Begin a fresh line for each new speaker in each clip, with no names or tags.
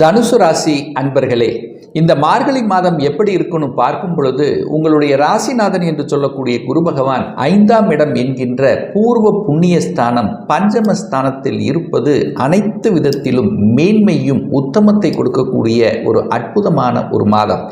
தனுசு ராசி அன்பர்களே இந்த மார்கழி மாதம் எப்படி இருக்குன்னு பார்க்கும் பொழுது உங்களுடைய ராசிநாதன் என்று சொல்லக்கூடிய குரு பகவான் ஐந்தாம் இடம் என்கின்ற பூர்வ புண்ணிய ஸ்தானம் பஞ்சம ஸ்தானத்தில் இருப்பது அனைத்து விதத்திலும் மேன்மையும் உத்தமத்தை கொடுக்கக்கூடிய ஒரு அற்புதமான ஒரு மாதம்.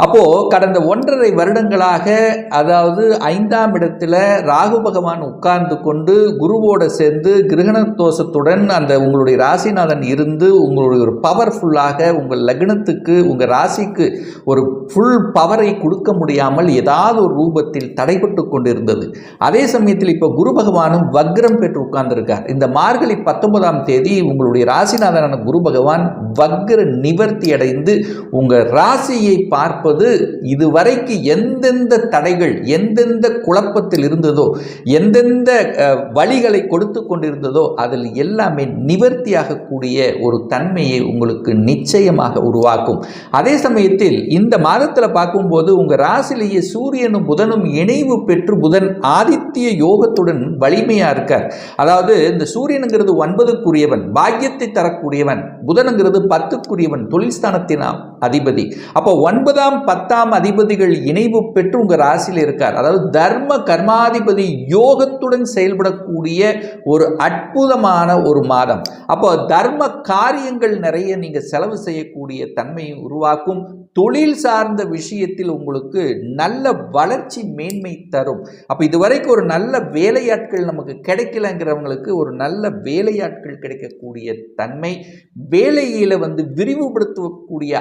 அப்போது கடந்த ஒன்றரை வருடங்களாக அதாவது ஐந்தாம் இடத்துல ராகு பகவான் உட்கார்ந்து கொண்டு குருவோட சேர்ந்து கிரகண தோஷத்துடன் அந்த உங்களுடைய ராசிநாதன் இருந்து உங்களுடைய ஒரு பவர்ஃபுல்லாக உங்கள் லக்னத்துக்கு உங்கள் ராசிக்கு ஒரு ஃபுல் பவரை கொடுக்க முடியாமல் ஏதாவது ஒரு ரூபத்தில் தடைபட்டு கொண்டிருந்தது. அதே சமயத்தில் இப்போ குரு பகவானும் வக்ரம் பெற்று உட்கார்ந்திருக்கார். இந்த மார்கழி பத்தொன்பதாம் தேதி உங்களுடைய ராசிநாதனான குரு பகவான் வக்ர நிவர்த்தி அடைந்து உங்கள் ராசியை பார்ப்பது இதுவரைக்கு எந்தெந்த தடைகள் எந்தெந்த குழப்பத்தில் இருந்ததோ எந்தெந்த வழிகளை கொடுத்து கொண்டிருந்ததோ அதில் எல்லாமே நிவர்த்தியாகக்கூடிய ஒரு தன்மையை உங்களுக்கு நிச்சயமாக உருவாக்கும். அதே சமயத்தில் இந்த மாதத்தில் பார்க்கும்போது உங்கள் ராசிலேயே சூரியனும் புதனும் இணைவு பெற்று புதன் ஆதித்ய யோகத்துடன் வலிமையாக இருக்கார். அதாவது இந்த சூரியனுங்கிறது ஒன்பதுக்குரியவன் பாக்கியத்தை தரக்கூடியவன் புதனுங்கிறது பத்துக்குரியவன் தொழில் ஸ்தானத்தின் அதிபதி. அப்போ ஒன்பதாம் பத்தாம் அதிபதிகள் இணைவு பெற்று உங்கள் ராசியில் இருக்கார். அதாவது தர்ம கர்மாதிபதி யோகத்துடன் செயல்படக்கூடிய ஒரு அற்புதமான ஒரு மாதம். அப்போ தர்ம காரியங்கள் நிறைய நீங்கள் செலவு செய்யக்கூடிய தன்மையை உருவாக்கும். தொழில் சார்ந்த விஷயத்தில் உங்களுக்கு நல்ல வளர்ச்சி மேன்மை தரும். அப்போ இதுவரைக்கும் ஒரு நல்ல வேலையாட்கள் நமக்கு கிடைக்கலங்கிறவங்களுக்கு ஒரு நல்ல வேலையாட்கள் கிடைக்கக்கூடிய தன்மை. வேலையில் வந்து விரிவுபடுத்தக்கூடிய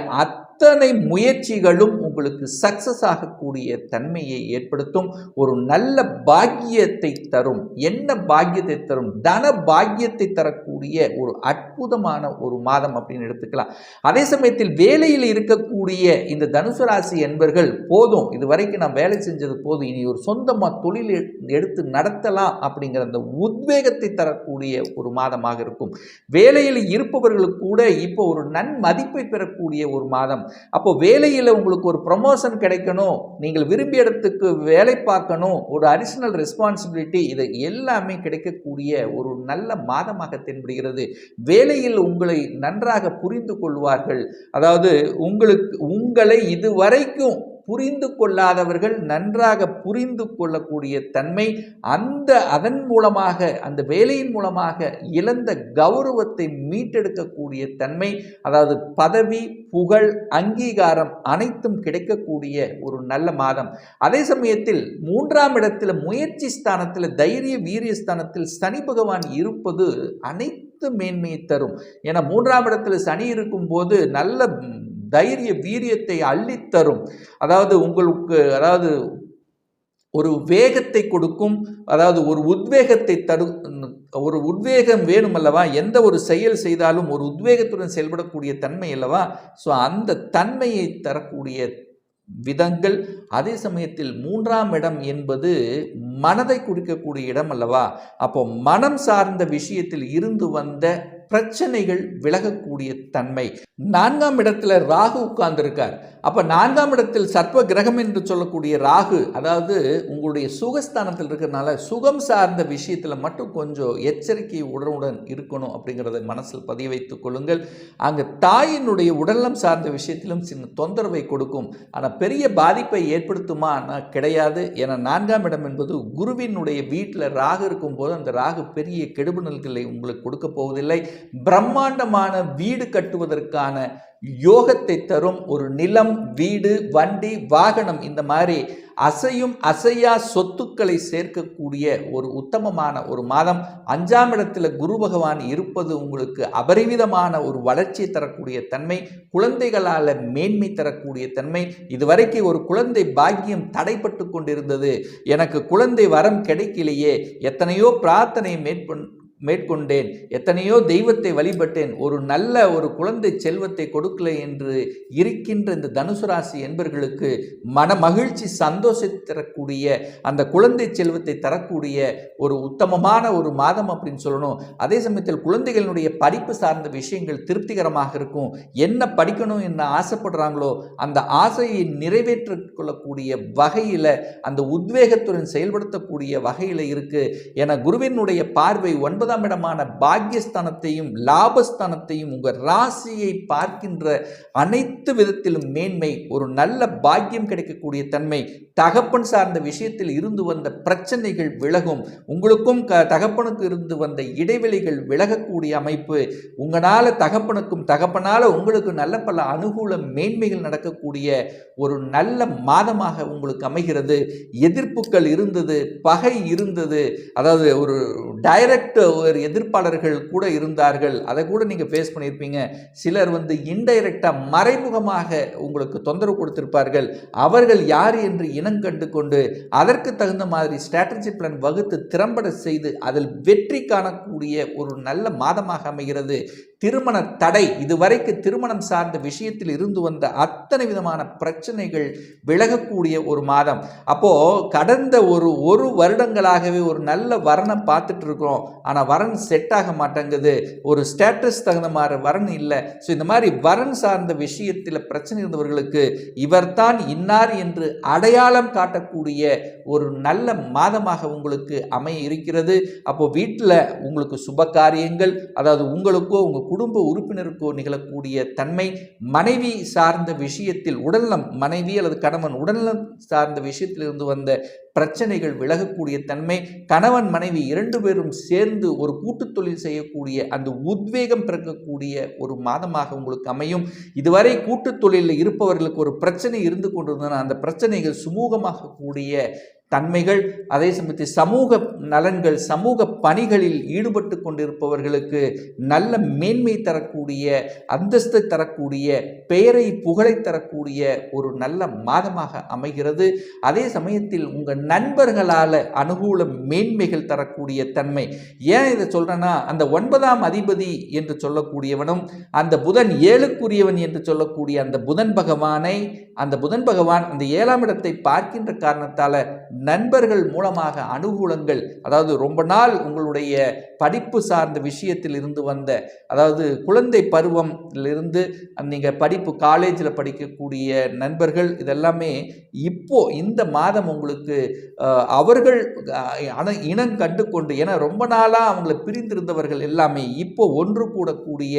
அத்தனை முயற்சிகளும் உங்களுக்கு சக்சஸ் ஆகக்கூடிய தன்மையை ஏற்படுத்தும். ஒரு நல்ல பாக்கியத்தை தரும். என்ன பாக்கியத்தை தரும்? தன பாக்கியத்தை தரக்கூடிய ஒரு அற்புதமான ஒரு மாதம் அப்படின்னு எடுத்துக்கலாம். அதே சமயத்தில் வேலையில் இருக்கக்கூடிய இந்த தனுசு ராசி என்பர்கள் போதும். இது வரைக்கும் நான் வேலை செஞ்சது போதும். இனி ஒரு சொந்தமாக தொழில் எடுத்து நடத்தலாம் அப்படிங்கிற அந்த உத்வேகத்தை தரக்கூடிய ஒரு மாதமாக இருக்கும். வேலையில் இருப்பவர்களுக்கு கூட இப்போ ஒரு நன்மதிப்பை பெறக்கூடிய ஒரு மாதம். அப்போ வேலையில் உங்களுக்கு ஒரு ப்ரமோஷன் கிடைக்கணும். நீங்கள் விரும்பிய இடத்துக்கு வேலை பார்க்கணும். ஒரு அடிஷ்னல் ரெஸ்பான்சிபிலிட்டி இது எல்லாமே கிடைக்கக்கூடிய ஒரு நல்ல மாதமாக தென்படுகிறது. வேலையில் உங்களை நன்றாக புரிந்து கொள்வார்கள். அதாவது உங்களுக்கு உங்களை இதுவரைக்கும் புரிந்து கொள்ளாதவர்கள் நன்றாக புரிந்து கொள்ளக்கூடிய தன்மை அந்த அதன் மூலமாக அந்த வேலையின் மூலமாக இழந்த கௌரவத்தை மீட்டெடுக்கக்கூடிய தன்மை அதாவது பதவி புகழ் அங்கீகாரம் அனைத்தும் கிடைக்கக்கூடிய ஒரு நல்ல மாதம். அதே சமயத்தில் மூன்றாம் இடத்தில் முயற்சி ஸ்தானத்தில் தைரிய வீரிய ஸ்தானத்தில் சனி பகவான் இருப்பது அனைத்து மேன்மையை தரும். ஏன்னா மூன்றாம் இடத்துல சனி இருக்கும்போது நல்ல தைரிய வீரியத்தை அள்ளித்தரும். அதாவது உங்களுக்கு அதாவது ஒரு வேகத்தை கொடுக்கும் அதாவது ஒரு உத்வேகத்தை தடு ஒரு உத்வேகம் வேணும் அல்லவா எந்த ஒரு செயல் செய்தாலும் ஒரு உத்வேகத்துடன் செயல்படக்கூடிய தன்மை அல்லவா? ஸோ அந்த தன்மையை தரக்கூடிய விதங்கள் அதே சமயத்தில் மூன்றாம் இடம் என்பது மனதை குறிக்கக்கூடிய இடம் அல்லவா? அப்போ மனம் சார்ந்த விஷயத்தில் இருந்து வந்த பிரச்சனைகள் விலகக்கூடிய தன்மை. நான்காம் இடத்துல ராகு உட்கார்ந்திருக்கார். அப்ப நான்காம் இடத்தில் சர்வ கிரகம் என்று சொல்லக்கூடிய ராகு அதாவது உங்களுடைய சுகஸ்தானத்தில் இருக்கிறனால சுகம் சார்ந்த விஷயத்தில் மட்டும் கொஞ்சம் எச்சரிக்கை உடனுடன் இருக்கணும் அப்படிங்கிறத மனசில் பதிய வைத்துக் கொள்ளுங்கள். அங்கே தாயினுடைய உடல்நலம் சார்ந்த விஷயத்திலும் சின்ன தொந்தரவை கொடுக்கும். ஆனால் பெரிய பாதிப்பை ஏற்படுத்துமா? கிடையாது. ஏன்னா நான்காம் இடம் என்பது குருவினுடைய வீட்டில் ராகு இருக்கும்போது அந்த ராகு பெரிய கெடுபுணல்களை உங்களுக்கு கொடுக்க போவதில்லை. பிரம்மாண்டமான வீடு கட்டுவதற்கான யோகத்தை தரும் ஒரு நிலம் வீடு வண்டி வாகனம் இந்த மாதிரி அசையும் அசையா சொத்துக்களை சேர்க்கக்கூடிய ஒரு உத்தமமான ஒரு மாதம். அஞ்சாம் இடத்துல குரு பகவான் இருப்பது உங்களுக்கு அபரிவிதமான ஒரு வளர்ச்சியை தரக்கூடிய தன்மை குழந்தைகளால் மேன்மை தரக்கூடிய தன்மை. இதுவரைக்கும் ஒரு குழந்தை பாக்கியம் தடைப்பட்டு கொண்டிருந்தது. எனக்கு குழந்தை வரம் கிடைக்கலையே. எத்தனையோ பிரார்த்தனை மேற்கொண் மேற்கொண்டேன். எத்தனையோ தெய்வத்தை வழிபட்டேன். ஒரு நல்ல ஒரு குழந்தை செல்வத்தை கொடுக்கல என்று இருக்கின்ற இந்த தனுசு ராசி என்பர்களுக்கு மன மகிழ்ச்சி சந்தோஷத்தை தரக்கூடிய அந்த குழந்தை செல்வத்தை தரக்கூடிய ஒரு உத்தமமான ஒரு மாதம் அப்படின்னு சொல்லணும். அதே சமயத்தில் குழந்தைகளினுடைய படிப்பு சார்ந்த விஷயங்கள் திருப்திகரமாக இருக்கும். என்ன படிக்கணும் என்ன ஆசைப்படுறாங்களோ அந்த ஆசையை நிறைவேற்றிக் கொள்ளக்கூடிய வகையில் அந்த உத்வேகத்துடன் செயல்படுத்தக்கூடிய வகையில் இருக்கு. என குருவினுடைய பார்வை ஒன்பது ஒன்பதாம் இடமான பாக்கியஸ்தானத்தையும் லாபஸ்தானத்தையும் உங்கள் ராசியை பார்க்கின்ற அனைத்து விதத்திலும் மேன்மை ஒரு நல்ல பாக்கியம் கிடைக்கக்கூடிய தன்மை தகப்பன் சார்ந்த விஷயத்தில் இருந்து வந்த பிரச்சனைகள் விலகும். உங்களுக்கும் க தகப்பனுக்கு இருந்து வந்த இடைவெளிகள் விலகக்கூடிய அமைப்பு. உங்களால் தகப்பனுக்கும் தகப்பனால் உங்களுக்கு நல்ல பல அனுகூல மேன்மைகள் நடக்கக்கூடிய ஒரு நல்ல மாதமாக உங்களுக்கு அமைகிறது. எதிர்ப்புகள் இருந்தது பகை இருந்தது. அதாவது ஒரு டைரக்ட் ஒரு எதிர்ப்பாளர்கள் கூட இருந்தார்கள். அதை கூட நீங்கள் ஃபேஸ் பண்ணியிருப்பீங்க. சிலர் வந்து இன்டைரக்டாக மறைமுகமாக உங்களுக்கு தொந்தரவு கொடுத்திருப்பார்கள். அவர்கள் யார் என்று இனங்கண்டு கொண்டு அதற்கு தகுந்த மாதிரி ஸ்ட்ராட்டஜி பிளான் வகுத்து திறம்பட செய்து அதில் வெற்றி காணக்கூடிய ஒரு நல்ல மாதமாக அமைகிறது. திருமண தடை இதுவரைக்கு திருமணம் சார்ந்த விஷயத்தில் இருந்து வந்த அத்தனை விதமான பிரச்சனைகள் விலகக்கூடிய ஒரு மாதம். அப்போது கடந்த ஒரு ஒரு வருடங்களாகவே ஒரு நல்ல வரனை பார்த்துட்டு இருக்கிறோம் ஆனால் வரன் செட் ஆக மாட்டேங்குது. ஒரு ஸ்டேட்டஸ் தகுந்த மாதிரி வரன் இல்லை. ஸோ இந்த மாதிரி வரன் சார்ந்த விஷயத்தில் பிரச்சனை இருந்தவர்களுக்கு இவர்தான் இன்னார் என்று அடையாளம் காட்டக்கூடிய ஒரு நல்ல மாதமாக உங்களுக்கு அமைய இருக்கிறது. அப்போ வீட்டில் உங்களுக்கு சுப காரியங்கள் அதாவது உங்களுக்கோ உங்கள் குடும்ப உறுப்பினருக்கோ நிகழக்கூடிய தன்மை மனைவி சார்ந்த விஷயத்தில் உடல்நலம் மனைவி அல்லது கணவன் உடல்நலம் சார்ந்த விஷயத்தில் இருந்து வந்த பிரச்சனைகள் விலகக்கூடிய தன்மை கணவன் மனைவி இரண்டு பேரும் சேர்ந்து ஒரு கூட்டு தொழில் செய்யக்கூடிய அந்த உத்வேகம் பிறக்கக்கூடிய ஒரு மாதமாக உங்களுக்கு அமையும். இதுவரை கூட்டு தொழிலில் இருப்பவர்களுக்கு ஒரு பிரச்சனை இருந்து கொண்டிருந்தன அந்த பிரச்சனைகள் சுமூகமாக கூடிய தன்மைகள் அதே சமயத்தில் சமூக நலன்கள் சமூக பணிகளில் ஈடுபட்டு கொண்டிருப்பவர்களுக்கு நல்ல மேன்மை தரக்கூடிய அந்தஸ்தை தரக்கூடிய பெயரை புகழை தரக்கூடிய ஒரு நல்ல மாதமாக அமைகிறது. அதே சமயத்தில் உங்கள் நண்பர்களால் அனுகூல மேன்மைகள் தரக்கூடிய தன்மை. ஏன் இதை சொல்கிறேன்னா அந்த ஒன்பதாம் அதிபதி என்று சொல்லக்கூடியவனும் அந்த புதன் ஏழுக்குரியவன் என்று சொல்லக்கூடிய அந்த புதன் பகவானை அந்த புதன் பகவான் அந்த ஏழாம் இடத்தை பார்க்கின்ற காரணத்தால் நண்பர்கள் மூலமாக அனுகூலங்கள் அதாவது ரொம்ப நாள் உங்களுடைய படிப்பு சார்ந்த விஷயத்தில் இருந்து வந்த அதாவது குழந்தை பருவம்லிருந்து நீங்கள் படிப்பு காலேஜில் படிக்கக்கூடிய நண்பர்கள் இதெல்லாமே இப்போ இந்த மாதம் உங்களுக்கு அவர்கள் அன- இனம் கண்டு கொண்டு ஏன்னா ரொம்ப நாளாக அவங்கள பிரிந்திருந்தவர்கள் எல்லாமே இப்போ ஒன்று கூடக்கூடிய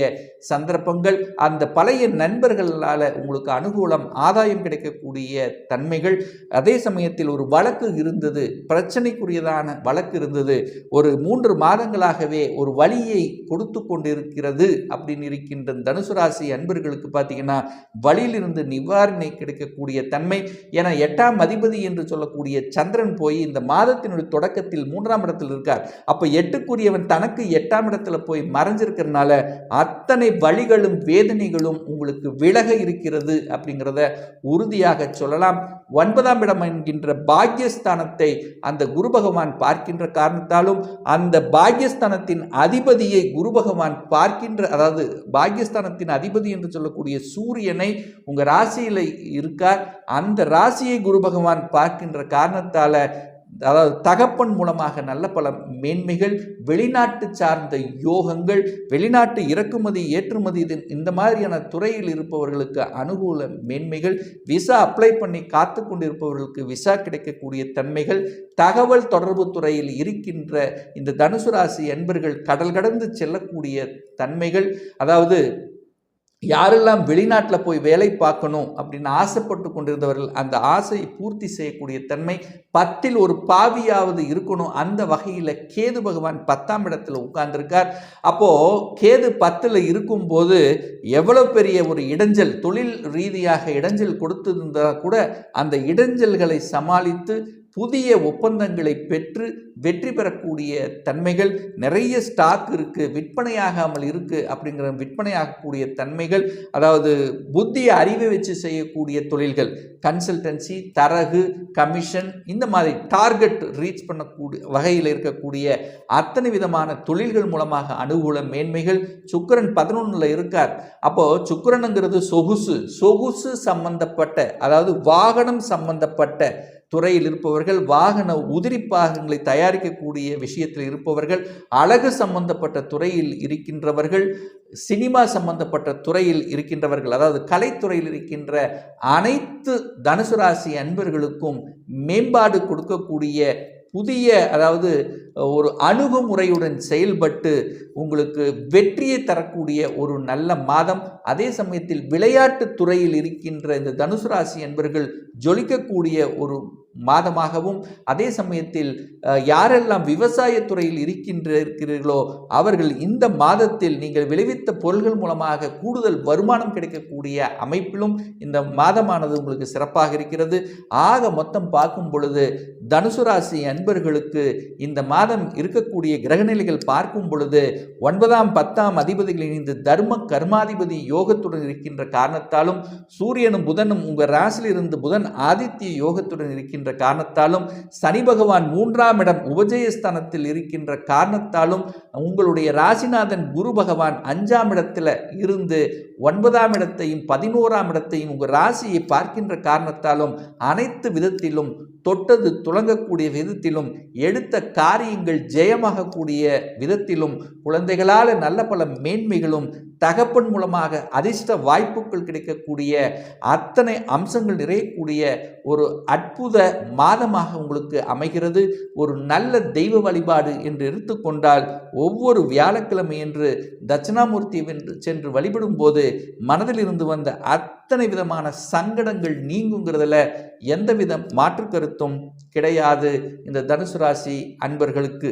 சந்தர்ப்பங்கள் அந்த பழைய நண்பர்களால் உங்களுக்கு அனுகூலம் ஆதாயம் கிடைக்கக்கூடிய தன்மைகள் அதே சமயத்தில் ஒரு வழக்கு இருந்தது பிரச்சனைக்குரியதான வழக்கு இருந்தது. ஒரு மூன்று மாதங்களாகவே ஒரு வழியை கொடுத்து கொண்டிருக்கிறது அப்படின்னு இருக்கின்ற தனுசு ராசி அன்பர்களுக்கு பார்த்தீங்கன்னா வழியிலிருந்து நிவாரணை கிடைக்கக்கூடிய தன்மை. என எட்டாம் அதிபதி என்று சொல்லக்கூடிய சந்திரன் போய் இந்த மாதத்தினுடைய தொடக்கத்தில் மூன்றாம் இடத்தில் இருக்கார். அப்போ எட்டுக்குரியவன் தனக்கு எட்டாம் இடத்துல போய் மறைஞ்சிருக்கிறதுனால அத்தனை வழிகளும் வேதனைகளும் உங்களுக்கு விலக இருக்கிறது அப்படிங்கிறத உறுதியாக சொல்லலாம். ஒன்பதாம் இடம் என்கின்ற பாக்கியஸ்தானத்தை அந்த குரு பகவான் பார்க்கின்ற காரணத்தாலும் அந்த பாக்யஸ்தானத்தின் அதிபதியை குரு பகவான் பார்க்கின்ற அதாவது பாக்யஸ்தானத்தின் அதிபதி என்று சொல்லக்கூடிய சூரியனை உங்க ராசியில் இருக்கார். அந்த ராசியை குரு பகவான் பார்க்கின்ற காரணத்தால அதாவது தகப்பன் மூலமாக நல்ல பல மேன்மைகள் வெளிநாட்டு சார்ந்த யோகங்கள் வெளிநாட்டு இறக்குமதி ஏற்றுமதி இது- இந்த மாதிரியான துறையில் இருப்பவர்களுக்கு அனுகூல மேன்மைகள் விசா அப்ளை பண்ணி காத்து கொண்டிருப்பவர்களுக்கு விசா கிடைக்கக்கூடிய தன்மைகள் தகவல் தொடர்பு துறையில் இருக்கின்ற இந்த தனுசு ராசி என்பர்கள் கடல் கடந்து செல்லக்கூடிய தன்மைகள் அதாவது யாரெல்லாம் வெளிநாட்டில் போய் வேலை பார்க்கணும் அப்படின்னு ஆசைப்பட்டு கொண்டிருந்தவர்கள் அந்த ஆசையை பூர்த்தி செய்யக்கூடிய தன்மை பத்தில் ஒரு பாவியாவது இருக்கணும். அந்த வகையில் கேது பகவான் பத்தாம் இடத்துல உட்கார்ந்துருக்கார். அப்போ கேது பத்தில் இருக்கும்போது எவ்வளோ பெரிய ஒரு இடைஞ்சல் தொழில் ரீதியாக இடைஞ்சல் கொடுத்திருந்தால் கூட அந்த இடைஞ்சல்களை சமாளித்து புதிய ஒப்பந்தங்களை பெற்று வெற்றி பெறக்கூடிய தன்மைகள் நிறைய ஸ்டாக் இருக்குது விற்பனையாகாமல் இருக்குது அப்படிங்கிற விற்பனையாகக்கூடிய தன்மைகள் அதாவது புத்திய அறிவை வச்சு செய்யக்கூடிய தொழில்கள் கன்சல்டன்சி தரகு கமிஷன் இந்த மாதிரி டார்கெட் ரீச் பண்ணக்கூடிய வகையில் இருக்கக்கூடிய அத்தனை விதமான தொழில்கள் மூலமாக அனுகூல மேன்மைகள். சுக்கரன் பதினொன்றில் இருக்கார். அப்போது சுக்கிரனுங்கிறது சொகுசு சொகுசு சம்பந்தப்பட்ட அதாவது வாகனம் சம்பந்தப்பட்ட துறையில் இருப்பவர்கள் வாகன உதிரி பாகங்களை தயாரிக்கக்கூடிய விஷயத்தில் இருப்பவர்கள் அழகு சம்பந்தப்பட்ட துறையில் இருக்கின்றவர்கள் சினிமா சம்பந்தப்பட்ட துறையில் இருக்கின்றவர்கள் அதாவது கலைத்துறையில் இருக்கின்ற அனைத்து தனுசு ராசி அன்பர்களுக்கும் மேம்பாடு கொடுக்கக்கூடிய புதிய அதாவது ஒரு அணுகுமுறையுடன் செயல்பட்டு உங்களுக்கு வெற்றியை தரக்கூடிய ஒரு நல்ல மாதம். அதே சமயத்தில் விளையாட்டு துறையில் இருக்கின்ற இந்த தனுசு ராசி என்பர்கள் ஜொலிக்கக்கூடிய ஒரு மாதமாகவும் அதே சமயத்தில் யாரெல்லாம் விவசாயத்துறையில் இருக்கின்றிருக்கிறீர்களோ இருக்கின்ற இருக்கிறீர்களோ அவர்கள் இந்த மாதத்தில் நீங்கள் விளைவித்த பொருள்கள் மூலமாக கூடுதல் வருமானம் கிடைக்கக்கூடிய அமைப்பிலும் இந்த மாதமானது உங்களுக்கு சிறப்பாக இருக்கிறது. ஆக மொத்தம் பார்க்கும் பொழுது தனுசு ராசி அன்பர்களுக்கு இந்த மாதம் இருக்கக்கூடிய கிரகநிலைகள் பார்க்கும் பொழுது ஒன்பதாம் பத்தாம் அதிபதிகள் இணைந்து தர்ம கர்மாதிபதி யோகத்துடன் இருக்கின்ற காரணத்தாலும் சூரியனும் புதனும் உங்கள் ராசியிலிருந்து புதன் ஆதித்ய யோகத்துடன் இருக்கின்ற காரணத்தாலும் சனி பகவான் மூன்றாம் இடம் உபஜயஸ்தானத்தில் இருக்கின்ற காரணத்தாலும் உங்களுடைய ராசிநாதன் குரு பகவான் அஞ்சாம் இடத்துல இருந்து ஒன்பதாம் இடத்தையும் பதினோராம் இடத்தையும் உங்கள் ராசியை பார்க்கின்ற காரணத்தாலும் அனைத்து விதத்திலும் தொட்டது துளங்கக்கூடிய விதத்திலும் எடுத்த காரியங்கள் ஜெயமாகக்கூடிய விதத்திலும் குழந்தைகளால் நல்ல பல மேன்மைகளும் தகப்பன் மூலமாக அதிர்ஷ்ட வாய்ப்புகள் கிடைக்கக்கூடிய அத்தனை அம்சங்கள் நிறையக்கூடிய ஒரு அற்புத மாதமாக உங்களுக்கு அமைகிறது. ஒரு நல்ல தெய்வ வழிபாடு என்று எடுத்துக்கொண்டால் ஒவ்வொரு வியாழக்கிழமை என்று தட்சிணாமூர்த்தி வென்று சென்று வழிபடும் போது மனதில் இருந்து வந்த அத்தனை விதமான சங்கடங்கள் நீங்குங்கிறதுல எந்தவித மாற்று கருத்தும் கிடையாது. இந்த தனுசு ராசி அன்பர்களுக்கு.